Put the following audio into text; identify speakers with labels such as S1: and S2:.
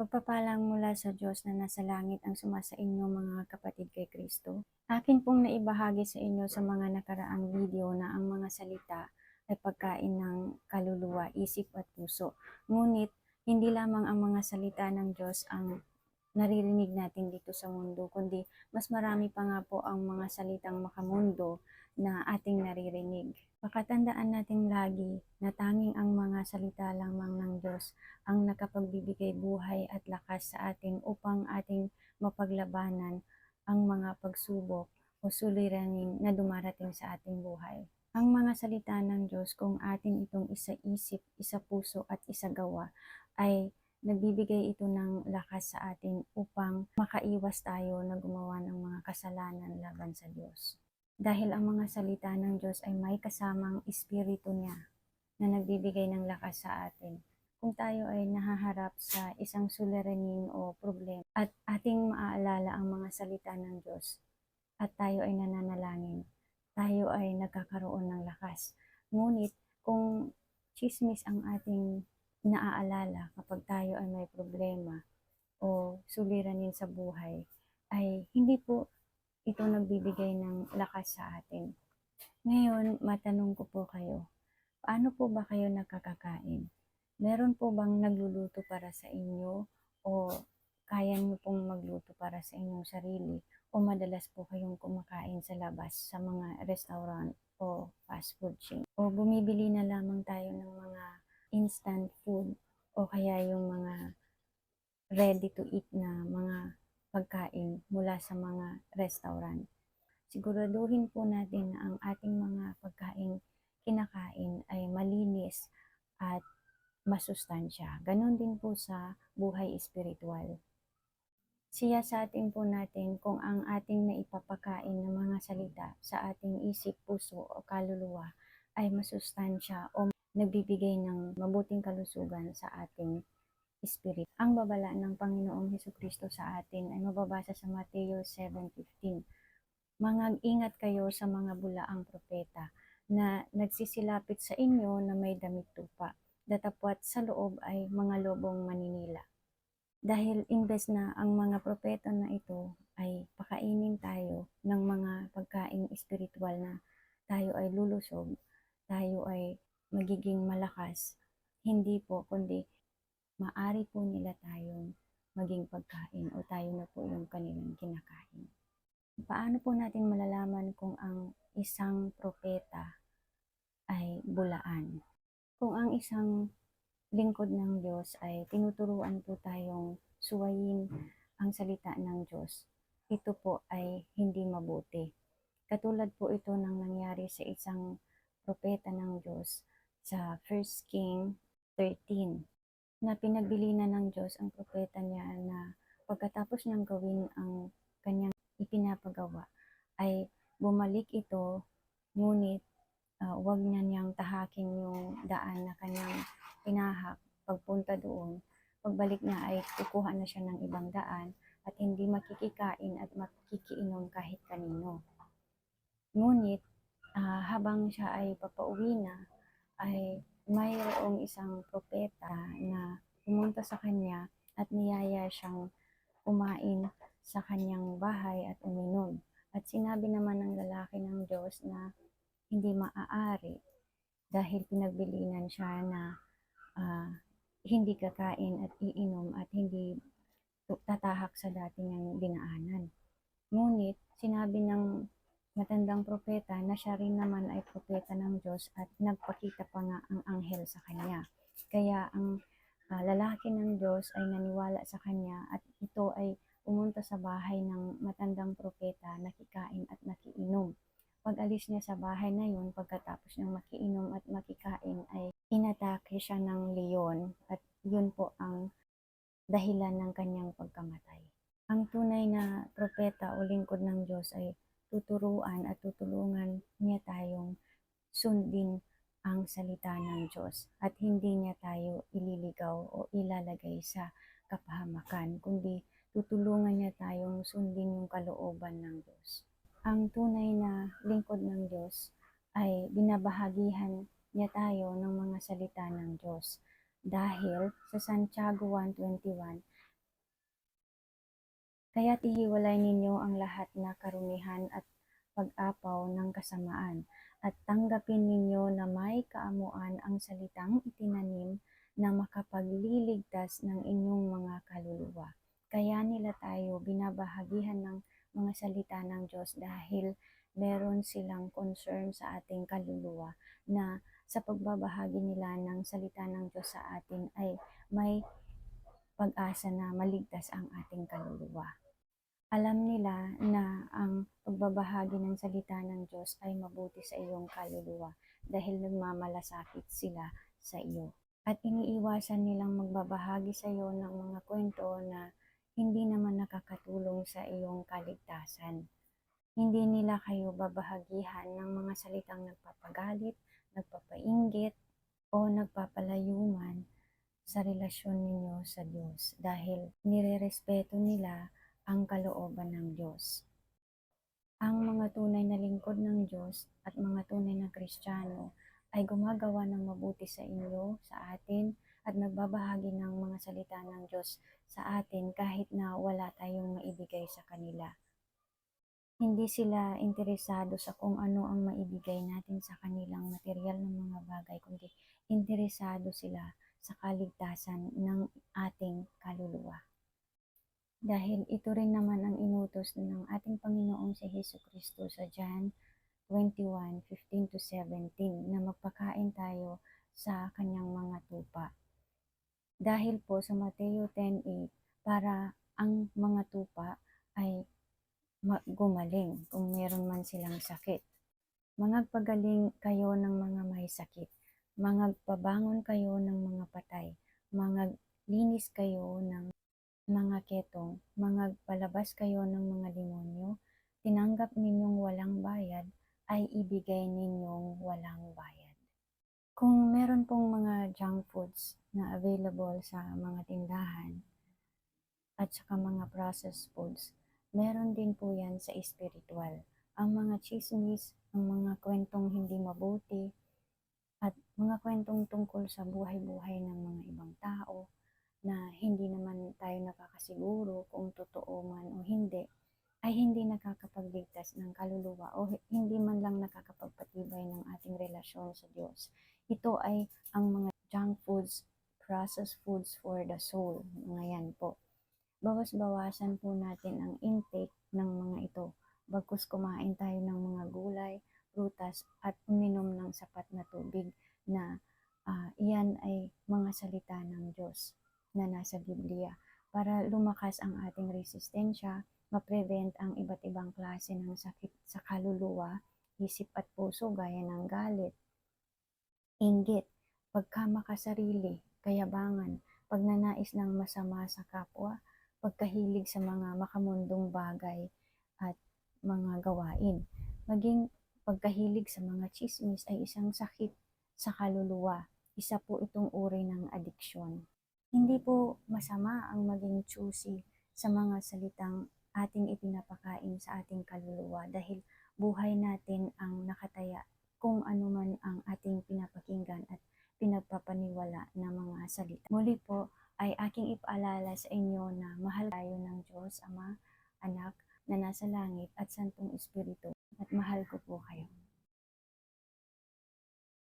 S1: Pagpapalang mula sa Diyos na nasa langit ang sumasa inyo mga kapatid kay Kristo. Akin pong naibahagi sa inyo sa mga nakaraang video na ang mga salita ay pagkain ng kaluluwa, isip at puso. Ngunit hindi lamang ang mga salita ng Diyos ang naririnig natin dito sa mundo, kundi mas marami pa nga po ang mga salitang makamundo na ating naririnig. Pakatandaan natin lagi na tanging ang mga salita lamang ng Diyos ang nakapagbibigay buhay at lakas sa atin upang ating mapaglabanan ang mga pagsubok o suliranin na dumarating sa ating buhay. Ang mga salita ng Diyos kung atin itong isa isip, isa puso at isa gawa ay nagbibigay ito ng lakas sa atin upang makaiwas tayo na gumawa ng mga kasalanan laban sa Diyos. Dahil ang mga salita ng Diyos ay may kasamang espiritu niya na nagbibigay ng lakas sa atin. Kung tayo ay nahaharap sa isang suliranin o problema at ating maaalala ang mga salita ng Diyos at tayo ay nananalangin, tayo ay nagkakaroon ng lakas. Ngunit kung chismis ang ating naaalala kapag tayo ay may problema o suliranin sa buhay, ay hindi po ito nagbibigay ng lakas sa atin. Ngayon, matanong ko po kayo, paano po ba kayo nakakakain? Meron po bang nagluluto para sa inyo o kaya niyo pong magluto para sa inyong sarili o madalas po kayong kumakain sa labas sa mga restaurant o fast food chain o bumibili na lamang tayo ng instant food o kaya yung mga ready to eat na mga pagkain mula sa mga restaurant. Siguraduhin po natin na ang ating mga pagkain kinakain ay malinis at masustansya. Ganon din po sa buhay espiritual. Siya sa atin po natin kung ang ating naipapakain ng mga salita sa ating isip, puso o kaluluwa ay masustansya o nagbibigay ng mabuting kalusugan sa ating Spirit. Ang babala ng Panginoong Heso Kristo sa atin ay mababasa sa Mateo 7.15. Mga ingat kayo sa mga bulaang propeta na nagsisilapit sa inyo na may damit tupa, datapwat sa loob ay mga lobong maninila. Dahil imbes na ang mga propeta na ito ay pakainin tayo ng mga pagkain espiritual na tayo ay lulusog, tayo ay magiging malakas, hindi po kundi maari po nila tayong maging pagkain o tayo na po yung kanilang kinakain. Paano po natin malalaman kung ang isang propeta ay bulaan? Kung ang isang lingkod ng Diyos ay tinuturuan po tayong suwayin ang salita ng Diyos, ito po ay hindi mabuti. Katulad po ito ng nangyari sa isang propeta ng Diyos sa 1 King 13 na pinagbili na ng Diyos ang propeta niya na pagkatapos niyang gawin ang kanyang ipinapagawa ay bumalik ito ngunit uh, wag niya niyang tahakin yung daan na kanyang pinahak pagpunta doon. Pagbalik niya ay kukuha na siya ng ibang daan at hindi makikikain at makikiinom kahit kanino. Ngunit uh, habang siya ay papauwi na, ay mayroong isang propeta na pumunta sa kanya at niyaya siyang kumain sa kanyang bahay at uminom. At sinabi naman ng lalaki ng Diyos na hindi maaari dahil pinagbilinan siya na uh, hindi kakain at iinom at hindi tatahak sa dati niyang dinaanan. Ngunit sinabi ng matandang propeta na siya rin naman ay propeta ng Diyos at nagpakita pa nga ang anghel sa kanya. Kaya ang uh, lalaki ng Diyos ay naniwala sa kanya at ito ay pumunta sa bahay ng matandang propeta, nakikain at nakiinom. Pag alis niya sa bahay na yun, pagkatapos niyang makiinom at makikain, ay inatake siya ng leon at yun po ang dahilan ng kanyang pagkamatay. Ang tunay na propeta o lingkod ng Diyos ay tuturuan at tutulungan niya tayong sundin ang salita ng Diyos at hindi niya tayo ililigaw o ilalagay sa kapahamakan, kundi tutulungan niya tayong sundin yung kalooban ng Diyos. Ang tunay na lingkod ng Diyos ay binabahagihan niya tayo ng mga salita ng Diyos. Dahil sa Santiago 1.21, Kaya't ihiwalay ninyo ang lahat na karumihan at pag-apaw ng kasamaan at tanggapin ninyo na may kaamuan ang salitang itinanim na makapagliligtas ng inyong mga kaluluwa. Kaya nila tayo binabahagihan ng mga salita ng Diyos dahil meron silang concern sa ating kaluluwa na sa pagbabahagi nila ng salita ng Diyos sa atin ay may pag-asa na maligtas ang ating kaluluwa. Alam nila na ang pagbabahagi ng salita ng Diyos ay mabuti sa iyong kaluluwa dahil nagmamalasakit sila sa iyo. At iniiwasan nilang magbabahagi sa iyo ng mga kwento na hindi naman nakakatulong sa iyong kaligtasan. Hindi nila kayo babahagihan ng mga salitang nagpapagalit, nagpapainggit, o nagpapalayuman sa relasyon ninyo sa Diyos dahil nirerespeto nila ang kalooban ng Diyos. Ang mga tunay na lingkod ng Diyos at mga tunay na Kristiyano ay gumagawa ng mabuti sa inyo, sa atin, at nagbabahagi ng mga salita ng Diyos sa atin kahit na wala tayong maibigay sa kanila. Hindi sila interesado sa kung ano ang maibigay natin sa kanilang material ng mga bagay, kundi interesado sila sa kaligtasan ng ating kaluluwa. Dahil ito rin naman ang inutos ng ating Panginoong si Heso Kristo sa John 21:15 to 17 na magpakain tayo sa kanyang mga tupa. Dahil po sa Mateo 10:8 para ang mga tupa ay ma- gumaling kung meron man silang sakit. Mangagpagaling kayo ng mga may sakit. Mangagpabangon kayo ng mga patay. Mangaglinis kayo ng mga ketong, mangagpalabas kayo ng mga demonyo, tinanggap ninyong walang bayad, ay ibigay ninyong walang bayad. Kung meron pong mga junk foods na available sa mga tindahan at saka mga processed foods, meron din po yan sa spiritual. Ang mga chismis, ang mga kwentong hindi mabuti, mga kwentong tungkol sa buhay-buhay ng mga ibang tao, na hindi naman tayo nakakasiguro kung totoo man o hindi, ay hindi nakakapagligtas ng kaluluwa o hindi man lang nakakapagpatibay ng ating relasyon sa Diyos. Ito ay ang mga junk foods, processed foods for the soul. Mga yan po. Bawas-bawasan po natin ang intake ng mga ito. Bagkus kumain tayo ng mga gulay, prutas at uminom ng sapat na tubig na uh, iyan ay mga salita ng Diyos na nasa Biblia para lumakas ang ating resistensya, ma-prevent ang iba't ibang klase ng sakit sa kaluluwa, isip at puso gaya ng galit, inggit, pagkamakasarili, kayabangan, pagnanais ng masama sa kapwa, pagkahilig sa mga makamundong bagay at mga gawain. Maging pagkahilig sa mga chismis ay isang sakit sa kaluluwa. Isa po itong uri ng adiksyon. Hindi po masama ang maging choosy sa mga salitang ating ipinapakain sa ating kaluluwa dahil buhay natin ang nakataya kung ano man ang ating pinapakinggan at pinagpapaniwala na mga salita. Muli po ay aking ipaalala sa inyo na mahal tayo ng Diyos, Ama, Anak, na nasa langit at Santong Espiritu mahal ko po kayo.